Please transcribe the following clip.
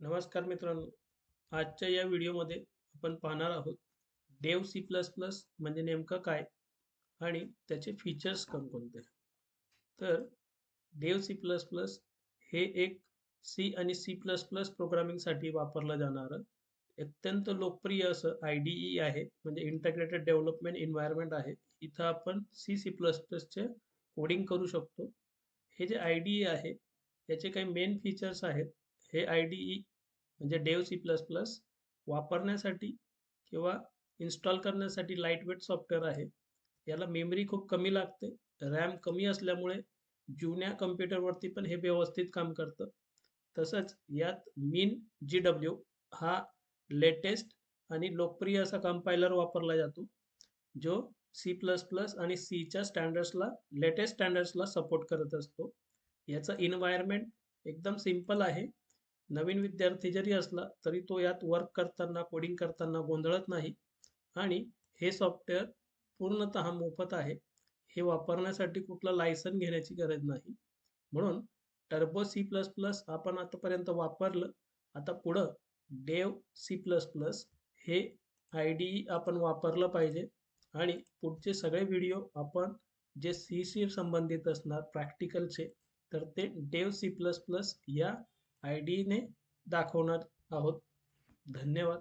नमस्कार मित्रांनो. आजच्या या व्हिडिओमध्ये आपण पाहणार आहोत डेव सी प्लस प्लस म्हणजे नेमकं काय आणि त्याचे फीचर्स कोणकोणते तर डेव सी प्लस प्लस हे एक सी आणि सी प्लस प्लस प्रोग्रामिंगसाठी वापरलं जाणारं अत्यंत लोकप्रिय असं आय डी ई आहे. म्हणजे इंटग्रेटेड डेव्हलपमेंट एन्व्हायरमेंट आहे. इथं आपण सी सी प्लस प्लसचे कोडिंग करू शकतो. हे जे आय डी ई आहे याचे काही मेन फीचर्स आहेत. हे आय डी ई म्हणजे डेव सी प्लस प्लस वापरण्यासाठी किंवा इन्स्टॉल करण्यासाठी लाईटवेट सॉफ्टवेअर आहे. याला मेमरी खूप कमी लागते. रॅम कमी असल्यामुळे जुन्या कम्प्युटरवरती पण हे व्यवस्थित काम करतं. तसंच यात मीन जी डब्ल्यू हा लेटेस्ट आणि लोकप्रिय असा कंपायलर वापरला जातो जो सी प्लस प्लस आणि सीच्या स्टँडर्ड्सला लेटेस्ट स्टँडर्ड्सला सपोर्ट करत असतो. याचं इन्व्हायरमेंट एकदम सिंपल आहे. नवीन विद्यार्थी जरी असला तरी तो यात वर्क करताना कोडिंग करताना गोंधळत नाही. आणि हे सॉफ्टवेअर पूर्णत मोफत आहे. हे वापरण्यासाठी कुठला लायसन घेण्याची गरज नाही. म्हणून टर्बो सी प्लस प्लस आपण आतापर्यंत वापरलं. आता पुढं डेव सी प्लस प्लस हे आय डी आपण वापरलं पाहिजे. आणि पुढचे सगळे व्हिडिओ आपण जे सी सी संबंधित असणार प्रॅक्टिकलचे तर ते डेव सी प्लस प्लस या आय डीने दाखवणार आहोत. धन्यवाद.